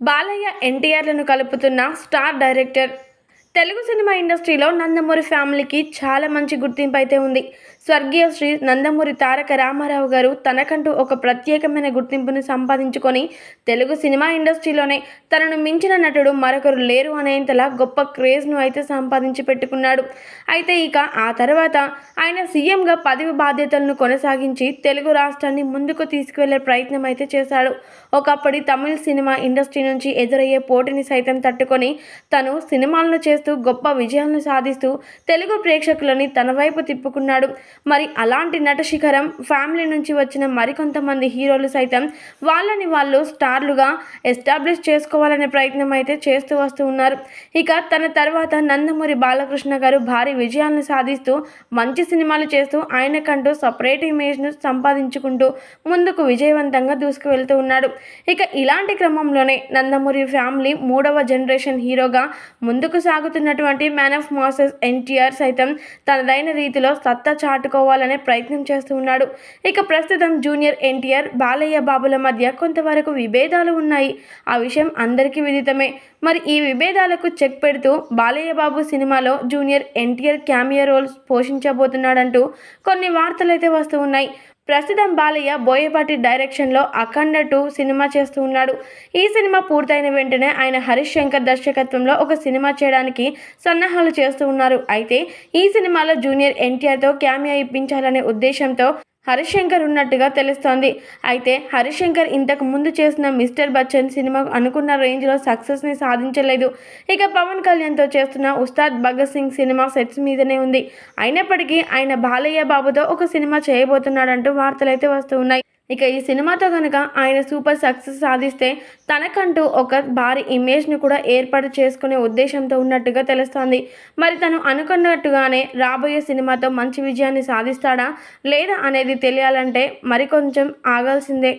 బాలయ్య ఎన్టీఆర్లను కలుపుతున్న star director Telugu cinema ఇండస్ట్రీలో నందమూరి ఫ్యామిలీకి చాలా మంచి గుర్తింపు అయితే ఉంది. స్వర్గీయ శ్రీ నందమూరి తారక రామారావు గారు తనకంటూ ఒక ప్రత్యేకమైన గుర్తింపును సంపాదించుకొని తెలుగు సినిమా ఇండస్ట్రీలోనే తనను మించిన నటుడు మరొకరు లేరు అనేంతలా గొప్ప క్రేజ్ను అయితే సంపాదించి పెట్టుకున్నాడు. అయితే ఇక ఆ తర్వాత ఆయన సీఎంగా పదవి బాధ్యతలను కొనసాగించి తెలుగు రాష్ట్రాన్ని ముందుకు తీసుకువెళ్ళే ప్రయత్నం అయితే చేశాడు. ఒకప్పటి తమిళ సినిమా ఇండస్ట్రీ నుంచి ఎదురయ్యే పోటీని సైతం తట్టుకొని తను సినిమాలను చేస్తూ గొప్ప విజయాలను సాధిస్తూ తెలుగు ప్రేక్షకులని తన వైపు తిప్పుకున్నాడు. మరి అలాంటి నట శిఖరం ఫ్యామిలీ నుంచి వచ్చిన మరికొంతమంది హీరోలు సైతం వాళ్ళని వాళ్ళు స్టార్లుగా ఎస్టాబ్లిష్ చేసుకోవాలనే ప్రయత్నం అయితే చేస్తూ వస్తూ ఉన్నారు. ఇక తన తర్వాత నందమూరి బాలకృష్ణ గారు భారీ విజయాలను సాధిస్తూ మంచి సినిమాలు చేస్తూ ఆయనకంటూ సపరేట్ ఇమేజ్ను సంపాదించుకుంటూ ముందుకు విజయవంతంగా దూసుకువెళ్తూ ఉన్నాడు. ఇక ఇలాంటి క్రమంలోనే నందమూరి ఫ్యామిలీ మూడవ జనరేషన్ హీరోగా ముందుకు సాగు సాగుతున్నటువంటి మ్యాన్ ఆఫ్ మాసెస్ ఎన్టీఆర్ సైతం తనదైన రీతిలో సత్తా చాటుకోవాలనే ప్రయత్నం చేస్తూ ఉన్నాడు. ఇక ప్రస్తుతం జూనియర్ ఎన్టీఆర్ బాలయ్య బాబుల మధ్య కొంతవరకు విభేదాలు ఉన్నాయి. ఆ విషయం అందరికీ విదితమే. మరి ఈ విభేదాలకు చెక్ పెడుతూ బాలయ్య బాబు సినిమాలో జూనియర్ ఎన్టీఆర్ క్యామియో రోల్స్ పోషించబోతున్నాడంటూ కొన్ని వార్తలు అయితే వస్తూ ఉన్నాయి. ప్రస్తుతం బాలయ్య బోయపాటి డైరెక్షన్లో అఖండ టూ సినిమా చేస్తూ ఉన్నాడు. ఈ సినిమా పూర్తయిన వెంటనే ఆయన హరీష్ శంకర్ దర్శకత్వంలో ఒక సినిమా చేయడానికి సన్నాహాలు చేస్తూ ఉన్నారు. అయితే ఈ సినిమాలో జూనియర్ ఎన్టీఆర్తో క్యామియా ఇప్పించాలనే ఉద్దేశంతో హరిశంకర్ ఉన్నట్టుగా తెలుస్తోంది. అయితే హరిశంకర్ ఇంతకు ముందు చేసిన మిస్టర్ బచ్చన్ సినిమా అనుకున్న రేంజ్లో సక్సెస్ని సాధించలేదు. ఇక పవన్ కళ్యాణ్తో చేస్తున్న ఉస్తాద్ భగత్ సింగ్ సినిమా సెట్స్ మీదనే ఉంది. అయినప్పటికీ ఆయన బాలయ్య బాబుతో ఒక సినిమా చేయబోతున్నాడంటూ వార్తలైతే వస్తున్నాయి వస్తూ ఉన్నాయి. ఇక ఈ సినిమాతో కనుక ఆయన సూపర్ సక్సెస్ సాధిస్తే తనకంటూ ఒక భారీ ఇమేజ్ని కూడా ఏర్పాటు చేసుకునే ఉద్దేశంతో ఉన్నట్టుగా తెలుస్తోంది. మరి తను అనుకున్నట్టుగానే రాబోయే సినిమాతో మంచి విజయాన్ని సాధిస్తాడా లేదా అనేది తెలియాలంటే మరికొంచెం ఆగాల్సిందే.